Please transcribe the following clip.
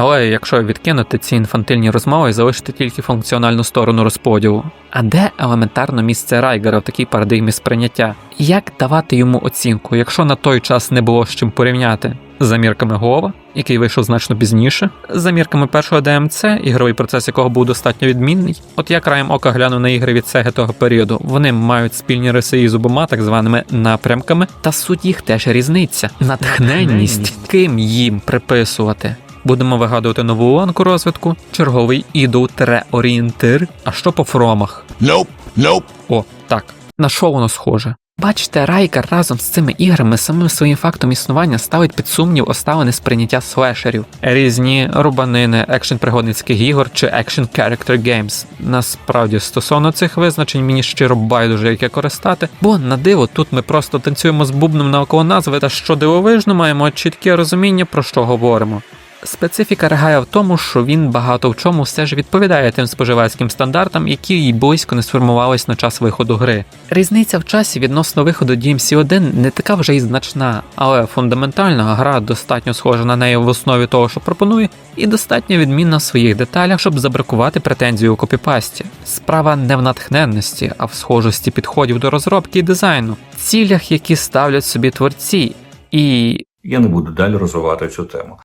Але якщо відкинути ці інфантильні розмови і залишити тільки функціональну сторону розподілу. А де елементарно місце Райгера в такій парадигмі сприйняття? Як давати йому оцінку, якщо на той час не було з чим порівняти? За мірками Гова, який вийшов значно пізніше, за мірками першого ДМЦ, ігровий процес якого був достатньо відмінний. От я краєм ока глянув на ігри від Сеги того періоду. Вони мають спільні риси із обома так званими напрямками, та суть їх теж різниця. Натхненність, ким їм приписувати. Будемо вигадувати нову ланку розвитку, черговий ідол орієнтир. А що по фромах? Nope, nope. О, так. На що воно схоже? Бачите, Райкер разом з цими іграми самим своїм фактом існування ставить під сумнів оставини сприйняття слешерів, різні рубанини, екшн пригодницьких ігор чи екшн character games. Насправді, стосовно цих визначень мені щиро байдуже яке користати, бо на диво тут ми просто танцюємо з бубном навколо назви, та що дивовижно маємо чітке розуміння про що говоримо. Специфіка регая в тому, що він багато в чому все ж відповідає тим споживацьким стандартам, які й близько не сформувались на час виходу гри. Різниця в часі відносно виходу DMC 1 не така вже й значна, але фундаментальна гра достатньо схожа на неї в основі того, що пропонує, і достатньо відмінна в своїх деталях, щоб забракувати претензію у копіпасті. Справа не в натхненності, а в схожості підходів до розробки і дизайну, цілях, які ставлять собі творці, і Я не буду далі розвивати цю тему.